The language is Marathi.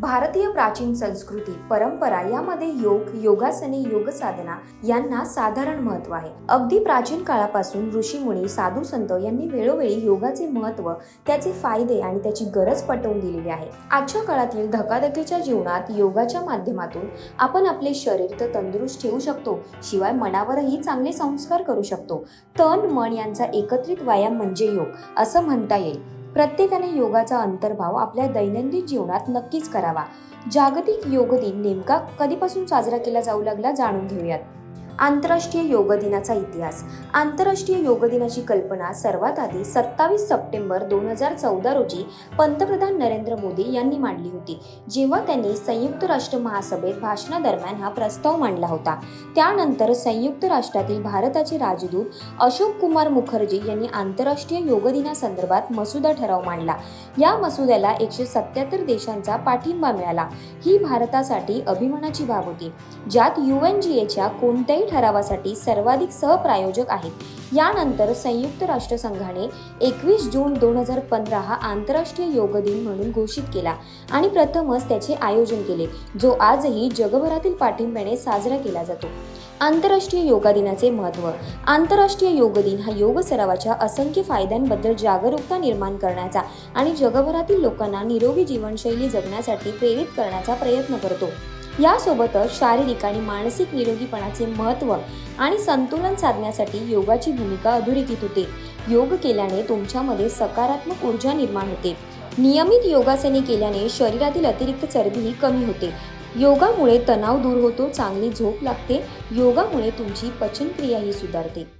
भारतीय प्राचीन संस्कृती परंपरा यामध्ये योग योगासने योग साधना यांना साधारण महत्त्व आहे. अगदी प्राचीन काळापासून ऋषीमुनी साधू संत यांनी वेळोवेळी योगाचे महत्त्व त्याचे फायदे आणि त्याची गरज पटवून दिलेली आहे. आजच्या काळातील धकाधकीच्या जीवनात योगाच्या माध्यमातून आपण आपले शरीर तर तंदुरुस्त ठेवू शकतो शिवाय मनावरही चांगले संस्कार करू शकतो. तन मन यांचा एकत्रित व्यायाम म्हणजे योग असं म्हणता येईल. प्रत्येकाने योगाचा अंतर्भाव आपल्या दैनंदिन जीवनात नक्कीच करावा. जागतिक योग दिन नेमका कधीपासून साजरा केला जाऊ लागला जाणून घेऊयात. आंतरराष्ट्रीय योग दिनाचा इतिहास. आंतरराष्ट्रीय योग दिनाची कल्पना सर्वात आधी सत्तावीस सप्टेंबर दोन हजार चौदा रोजी पंतप्रधान नरेंद्र मोदी यांनी मांडली होती. जेव्हा त्यांनी संयुक्त राष्ट्र महासभेत भाषणादरम्यान हा प्रस्ताव मांडला होता. त्यानंतर संयुक्त राष्ट्रातील भारताचे राजदूत अशोक कुमार मुखर्जी यांनी आंतरराष्ट्रीय योग दिनासंदर्भात मसुदा ठराव मांडला. या मसुद्याला एकशे सत्याहत्तर देशांचा पाठिंबा मिळाला. ही भारतासाठी अभिमानाची बाब होती. ज्यात यू एन जी एच्या कोणत्याही ठरावासाठी सर्वाधिक सहप्रायोजक आहेत. यानंतर संयुक्त राष्ट्रसंघाने एकवीस जून दोन हजार पंधरा हा आंतरराष्ट्रीय योग दिन म्हणून घोषित केला आणि प्रथमच त्याचे आयोजन केले जो आजही जगभरातील पाठिंब्याने साजरा केला जातो. आंतरराष्ट्रीय योगा दिनाचे महत्त्व. आंतरराष्ट्रीय योग दिन हा योग सरावाच्या असंख्य फायद्यांबद्दल जागरूकता निर्माण करण्याचा आणि जगभरातील लोकांना निरोगी जीवनशैली जगण्यासाठी प्रेरित करण्याचा प्रयत्न करतो. यासोबतच शारीरिक आणि मानसिक निरोगीपणाचे महत्त्व आणि संतुलन साधण्यासाठी योगाची भूमिका अधोरेखित होते. योग केल्याने तुमच्यामध्ये सकारात्मक ऊर्जा निर्माण होते. नियमित योगासने केल्याने शरीरातील अतिरिक्त चरबीही कमी होते. योगामुळे तणाव दूर होतो चांगली झोप लागते. योगामुळे तुमची पचनक्रियाही सुधारते.